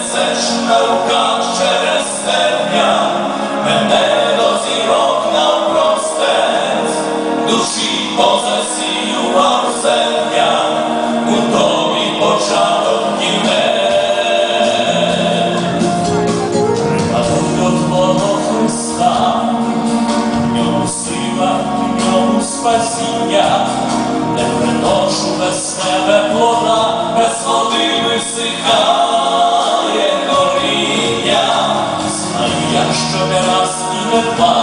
несеш на руках через терня, мене до зірок навпростець, душі позасіював земля, у тобі початок кінець. А до твого Христа, в ньому сила, в ньому спасіння, не приношу без тебе плода, без води висиха. Якщо не раз і не два,